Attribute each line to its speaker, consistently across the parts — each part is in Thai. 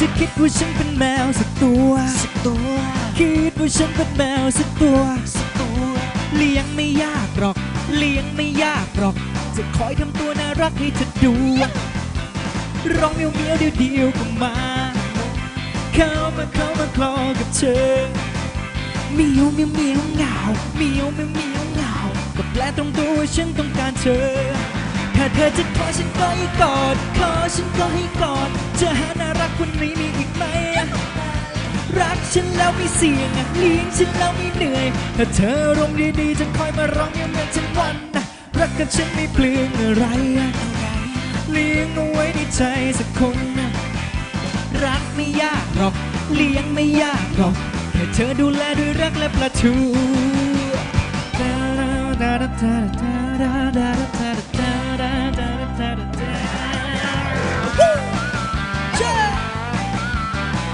Speaker 1: จะคิดว่าฉันเป็นแมวสักตัวสักตัว คิดว่าฉันเป็นแมวสักตัวสักตัว เลี้ยงไม่ยากหรอก เลี้ยงไม่ยากหรอก จะคอยทำตัวน่ารักให้เธอดู ร้องเมียวเมียวเดียวเดียวก็มา เข้ามาเข้ามาคลอกับเธอเมียวเมียวเมียวเหงาเมียวเมียวเมียวเหงาก็แปลตรงตัวว่าฉันต้องการเธอ ถ้าเธอจะขอฉันก็ให้กอด ขอฉันก็ให้กอด จะหาน่ารักคนนี้มีอีกไหม รักฉันแล้วไม่เสี่ยงเลี้ยงฉันแล้วไม่เหนื่อย ถ้าเธอรมณ์ดีๆจะคอยมาร้องเมียวเมียวทั้งวันนะรักกับฉันไม่เปลืองอะไร เลี้ยงเอาไว้ในใจสักคนนะรักไม่ยากหรอก เลี้ยงไม่ยากหรอกแค่เธอดูแลด้วยรักและประทู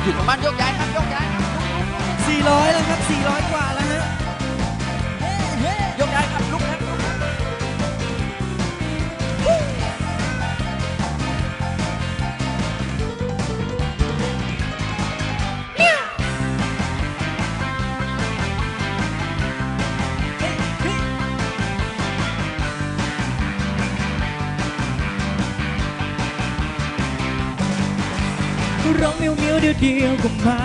Speaker 2: อยู่ตรงบ้านยกย้ายครับยกย้ายครับ
Speaker 1: 400 แล้วครับ 400 ร้องเมียวเมียวเดียวเดียวก็มา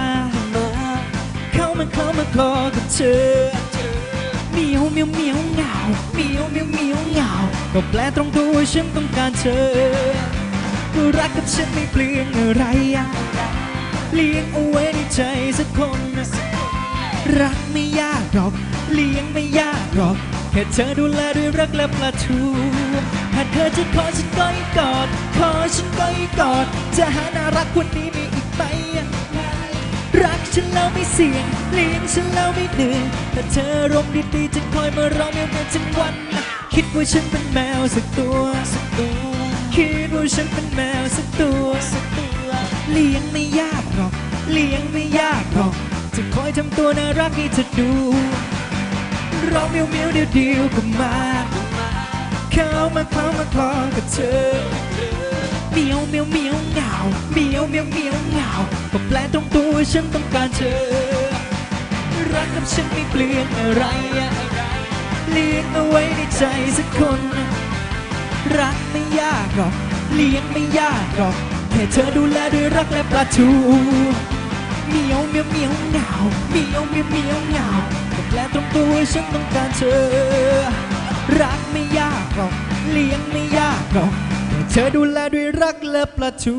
Speaker 1: เข้ามาเข้ามาคลอกับเธอเมียวเมียวเมียวเหงาเมียวเมียวเมียวเหงาก็แปลตรงตัวฉันต้องการเธอก็รักกับฉันไม่เปลืองอะไรอะเลี้ยงเอาไว้ในใจสักคนนะรักไม่ยาก หรอก เลี้ยงไม่ยากหรอกแค่เธอดูแลด้วยรักและปลาทูถ้าเธอจะขอฉันก็ให้กอด ขอฉันก็ให้กอด จะหาน่ารักคนนี้มีอีกไหมรักฉันแล้วไม่เสี่ยง เลี้ยงฉันแล้วไม่เหนื่อยถ้าเธอรมดีๆจะคอยมาร้องเมียเมียวทั้งวัน คิดว่าฉันเป็นแมวสักตัวสักตัว คิดว่าฉันเป็นแมวสักตัวสักตัว เลี้ยงไม่ยากหรอก เลี้ยงไม่ยากหรอก จะคอยทำตัวน่ารักให้เธอดูร้องเมียวเมียวเดียวเดียวก็มาเข้ามาเข้ามาคลอกับเธอเมียวเมียวเมียวเหงาเมียวเมียวเมียวเหงาก็แปลตรงตัวฉันต้องการเธอ รักกับฉันไม่เปลืองอะไรอะเลี้ยงเอาไว้ในใจสักคน รักไม่ยากหรอกเลี้ยงไม่ยากหรอกแค่เธอดูแลด้วยรักและปลาทู เมียวเมียวเมียวเหงาเมียวเมียวเมียวเหงาแต่แปลตรงตัวฉันต้องการเธอ รักไม่ยากหรอกเลี้ยงไม่ยากหรอกแต่เธอดูแลด้วยรักและปลาทู